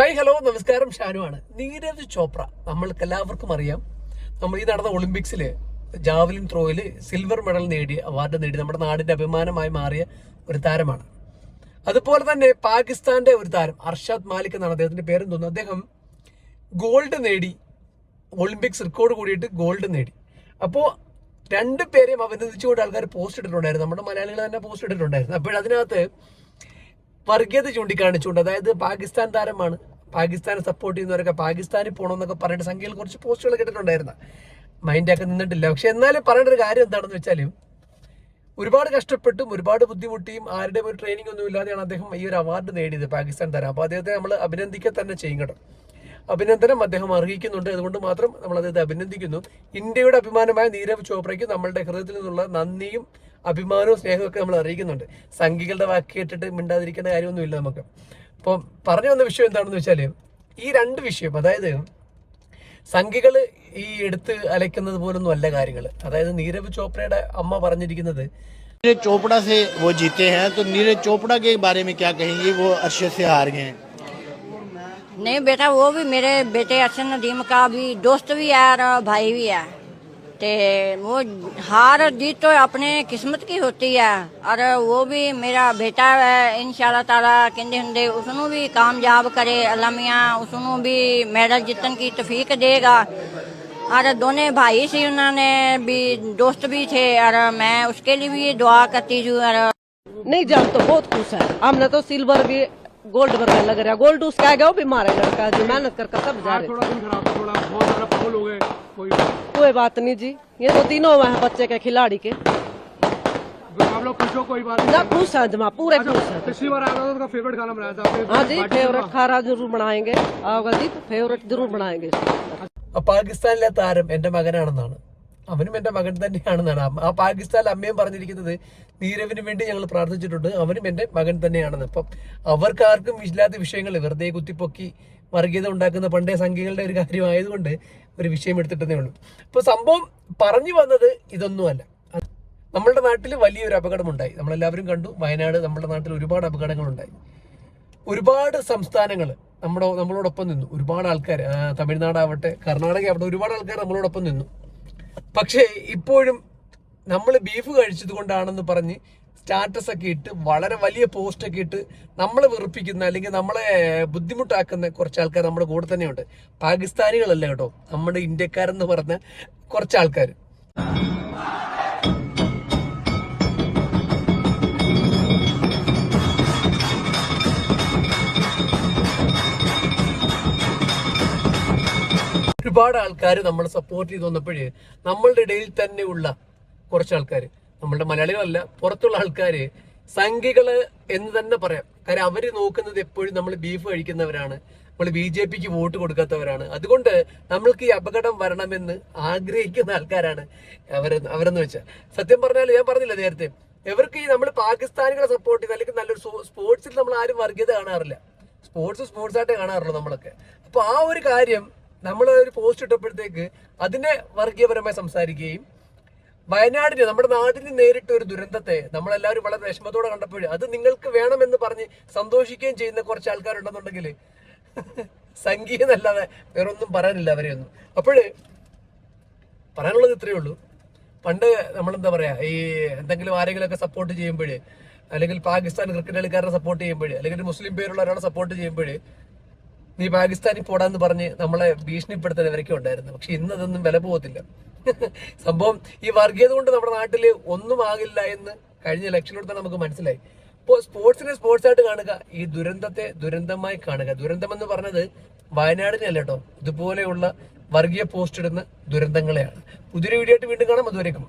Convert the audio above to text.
Hi hello നമസ്കാരം. ഷാനുവാണ്. നീരജ് ചോപ്ര. നമ്മൾക്ക് എല്ലാവർക്കും അറിയാം. നമ്മൾ ഈ നടന്ന ഒളിമ്പിക്സിൽ ജാവലിൻ ത്രോയിൽ സിൽവർ മെഡൽ നേടി അവാർഡ് നേടി നമ്മുടെ നാടിന്റെ അഭിമാനമായി മാറിയ ഒരു താരമാണ്. അതുപോലെ തന്നെ പാകിസ്ഥാന്റെ ഒരു താരം അർഷാദ് മാലിക് എന്നാണ് അദ്ദേഹത്തിന്റെ പേരും തോന്നുന്നു. അദ്ദേഹം ഗോൾഡ് നേടി ഒളിമ്പിക്സ് റെക്കോർഡ് കൂടിയിട്ട് ഗോൾഡ് നേടി. അപ്പോൾ രണ്ട് പേരെയും അഭിനന്ദിച്ചുകൊണ്ട് ആൾക്കാർ പോസ്റ്റ് ഇട്ടിട്ടുണ്ടായിരുന്നു. നമ്മുടെ മലയാളികൾ തന്നെ പോസ്റ്റ് ഇട്ടിട്ടുണ്ടായിരുന്നു. അപ്പോഴതിനകത്ത് വർഗീയത ചൂണ്ടിക്കാണിച്ചുകൊണ്ട് അതായത് പാകിസ്ഥാൻ താരമാണ് പാകിസ്ഥാനെ സപ്പോർട്ട് ചെയ്യുന്നവരൊക്കെ പാകിസ്ഥാനിൽ പോകണമെന്നൊക്കെ പറഞ്ഞിട്ട് സംഖ്യയിൽ കുറച്ച് പോസ്റ്റുകൾ കേട്ടിട്ടുണ്ടായിരുന്നു. മൈൻഡൊക്കെ നിന്നിട്ടില്ല. പക്ഷെ എന്നാലും പറയേണ്ട ഒരു കാര്യം എന്താണെന്ന് വെച്ചാൽ ഒരുപാട് കഷ്ടപ്പെട്ടും ഒരുപാട് ബുദ്ധിമുട്ടിയും ആരുടെയും ഒരു ട്രെയിനിങ് ഒന്നും ഇല്ലാതെയാണ് അദ്ദേഹം ഈ ഒരു അവാർഡ് നേടിയത് പാകിസ്ഥാൻ തരാം അപ്പോൾ അദ്ദേഹത്തെ നമ്മൾ അഭിനന്ദിക്കുക തന്നെ ചെയ്യണം അഭിനന്ദനം അദ്ദേഹം അർഹിക്കുന്നുണ്ട് അതുകൊണ്ട് മാത്രം നമ്മൾ അദ്ദേഹത്തെ അഭിനന്ദിക്കുന്നു ഇന്ത്യയുടെ അഭിമാനമായ നീരവ് ചോപ്രയ്ക്ക് നമ്മളുടെ ഹൃദയത്തിൽ നിന്നുള്ള നന്ദിയും അഭിമാനവും സ്നേഹവും ഒക്കെ നമ്മൾ അറിയിക്കുന്നുണ്ട് സംഘികളുടെ വാക്ക് കേട്ടിട്ട് മിണ്ടാതിരിക്കേണ്ട കാര്യമൊന്നുമില്ല നമുക്ക് അപ്പോൾ പറഞ്ഞു വന്ന വിഷയം എന്താണെന്ന് വെച്ചാൽ ഈ രണ്ട് വിഷയം അതായത് സംഘികൾ ഈ എടുത്ത് അലയ്ക്കുന്നത് പോലൊന്നും അല്ല കാര്യങ്ങൾ അതായത് നീരവ് ചോപ്രയുടെ അമ്മ പറഞ്ഞിരിക്കുന്നത് नीरज चोपड़ा से वो जीते हैं तो नीरज चोपड़ा के बारे में क्या कहेंगे वो अर्शद से हार गए हैं नहीं बेटा वो भी मेरे बेटे अरशन नदीम का भी दोस्त भी है और भाई भी है ते वो हार जीत तो अपने किस्मत की होती है और वो भी मेरा बेटा है इंशाल्लाह ताला कहते हुंदे उसनों भी कामयाब करे अल्लाह मियां उसनों भी मेडल जीतन की तफीक देगा और दोनों भाई से उन्होंने भी दोस्त भी थे और मैं उसके लिए भी दुआ करती हूँ और नहीं जान तो बहुत खुश है हमने तो सिल्वर भी गोल्ड वर्गा लग रहा गोल्ड उसका आ गया वो भी मारे लड़का जो मेहनत कर कर सब जा रहे थोड़ा दिन खराब था थोड़ा बहुत ज्यादा फाउल हो गए कोई कोई बात नहीं जी ये तो तीनों हुए हैं बच्चे के खिलाड़ी के आप लोग खुश हो कोई बात ना खुश है जमा पूरे खुश है पिछली बार आया था तो उसका फेवरेट खाना बनाया था आपने हाँ जी फेवरेट खाना जरूर बनाएंगे आओगा जी तो फेवरेट जरूर बनाएंगे ആ പാകിസ്ഥാനിലെ താരം എന്റെ മകനാണെന്നാണ് അവനും എന്റെ മകൻ തന്നെയാണെന്നാണ്. ആ പാകിസ്ഥാൻ അമ്മയും പറഞ്ഞിരിക്കുന്നത് നീരവിന് വേണ്ടി ഞങ്ങൾ പ്രാർത്ഥിച്ചിട്ടുണ്ട് അവനും എന്റെ മകൻ തന്നെയാണെന്ന്. അപ്പം അവർക്കാർക്കും ഇല്ലാത്ത വിഷയങ്ങൾ വെറുതെ കുത്തിപ്പൊക്കി വർഗീയത ഉണ്ടാക്കുന്ന പണ്ടേ സംഖ്യകളുടെ ഒരു കാര്യമായതുകൊണ്ട് ഒരു വിഷയം എടുത്തിട്ടേ ഉള്ളൂ. അപ്പൊ സംഭവം പറഞ്ഞു വന്നത് ഇതൊന്നുമല്ല. നമ്മളുടെ നാട്ടിൽ വലിയൊരു അപകടമുണ്ടായി. നമ്മളെല്ലാവരും കണ്ടു. വയനാട് നമ്മുടെ നാട്ടിൽ ഒരുപാട് അപകടങ്ങളുണ്ടായി. ഒരുപാട് സംസ്ഥാനങ്ങൾ നമ്മുടെ നമ്മളോടൊപ്പം നിന്നു. ഒരുപാട് ആൾക്കാർ തമിഴ്നാടാവട്ടെ കർണാടക ആവട്ടെ ഒരുപാട് ആൾക്കാർ നമ്മളോടൊപ്പം നിന്നു. പക്ഷേ ഇപ്പോഴും നമ്മൾ ബീഫ് കഴിച്ചത് കൊണ്ടാണെന്ന് പറഞ്ഞ് സ്റ്റാറ്റസ് ഒക്കെ ഇട്ട് വളരെ വലിയ പോസ്റ്റ് ഒക്കെ ഇട്ട് നമ്മളെ വെറുപ്പിക്കുന്ന അല്ലെങ്കിൽ നമ്മളെ ബുദ്ധിമുട്ടാക്കുന്ന കുറച്ച് ആൾക്കാർ നമ്മുടെ കൂടെ തന്നെയുണ്ട്. പാകിസ്ഥാനികളല്ല കേട്ടോ നമ്മുടെ ഇന്ത്യക്കാരെന്ന് പറഞ്ഞ കുറച്ച് ആൾക്കാർ ഒരുപാട് ആൾക്കാർ നമ്മളെ സപ്പോർട്ട് ചെയ്ത് വന്നപ്പോഴേ നമ്മളുടെ ഇടയിൽ തന്നെയുള്ള കുറച്ച് ആൾക്കാർ നമ്മളുടെ മലയാളികളല്ല പുറത്തുള്ള ആൾക്കാർ സംഖ്യകൾ എന്ന് തന്നെ പറയാം. കാര്യം അവർ നോക്കുന്നത് എപ്പോഴും നമ്മൾ ബീഫ് കഴിക്കുന്നവരാണ് നമ്മൾ ബി ജെ പിക്ക് വോട്ട് കൊടുക്കാത്തവരാണ്. അതുകൊണ്ട് നമ്മൾക്ക് ഈ അപകടം വരണമെന്ന് ആഗ്രഹിക്കുന്ന ആൾക്കാരാണ് അവർ അവരെന്ന് വെച്ചാൽ സത്യം പറഞ്ഞാൽ ഞാൻ പറഞ്ഞില്ല നേരത്തെ ഇവർക്ക് ഈ നമ്മൾ പാകിസ്ഥാനികളെ സപ്പോർട്ട് ചെയ്ത് അല്ലെങ്കിൽ നല്ലൊരു സ്പോർട്സിൽ നമ്മൾ ആരും വർഗീയത കാണാറില്ല. സ്പോർട്സ് സ്പോർട്സ് ആയിട്ട് കാണാറുള്ളൂ നമ്മളൊക്കെ. അപ്പൊ ആ ഒരു കാര്യം നമ്മൾ ഒരു പോസ്റ്റ് ഇട്ടപ്പോഴത്തേക്ക് അതിനെ വർഗീയപരമായി സംസാരിക്കുകയും വയനാടിന് നമ്മുടെ നാടിന് നേരിട്ട ഒരു ദുരന്തത്തെ നമ്മളെല്ലാവരും വളരെ വിഷമത്തോടെ കണ്ടപ്പോൾ അത് നിങ്ങൾക്ക് വേണമെന്ന് പറഞ്ഞ് സന്തോഷിക്കുകയും ചെയ്യുന്ന കുറച്ച് ആൾക്കാരുണ്ടെന്നുണ്ടെങ്കിൽ സംഗീതമല്ലാതെ വേറൊന്നും പറയാനില്ല അവരെയൊന്നും അപ്പോഴ് പറയാനുള്ളത് ഇത്രയേ ഉള്ളൂ. പണ്ട് നമ്മളെന്താ പറയാ ഈ എന്തെങ്കിലും ആരെങ്കിലുമൊക്കെ സപ്പോർട്ട് ചെയ്യുമ്പോൾ അല്ലെങ്കിൽ പാകിസ്ഥാൻ ക്രിക്കറ്റ് കളിക്കാരനെ സപ്പോർട്ട് ചെയ്യുമ്പോൾ അല്ലെങ്കിൽ മുസ്ലിം പേരുള്ള ഒരാളെ സപ്പോർട്ട് ചെയ്യുമ്പോൾ നീ പാകിസ്ഥാനിൽ പോടാന്ന് പറഞ്ഞ് നമ്മളെ ഭീഷണിപ്പെടുത്തുന്നവരൊക്കെ ഉണ്ടായിരുന്നു. പക്ഷെ ഇന്ന് അതൊന്നും വില പോകത്തില്ല. സംഭവം ഈ വർഗീയത കൊണ്ട് നമ്മുടെ നാട്ടിൽ ഒന്നും ആകില്ല എന്ന് കഴിഞ്ഞ ഇലക്ഷനിലൂടെ നമുക്ക് മനസ്സിലായി. ഇപ്പോൾ സ്പോർട്സിനെ സ്പോർട്സ് ആയിട്ട് കാണുക ഈ ദുരന്തത്തെ ദുരന്തമായി കാണുക. ദുരന്തം എന്ന് പറഞ്ഞത് വയനാടിനെ അല്ല കേട്ടോ ഇതുപോലെയുള്ള വർഗീയ പോസ്റ്റ് ഇടുന്ന ദുരന്തങ്ങളെയാണ്. പുതിയൊരു വീഡിയോ ആയിട്ട് വീണ്ടും കാണാം. അതുവരേക്കും.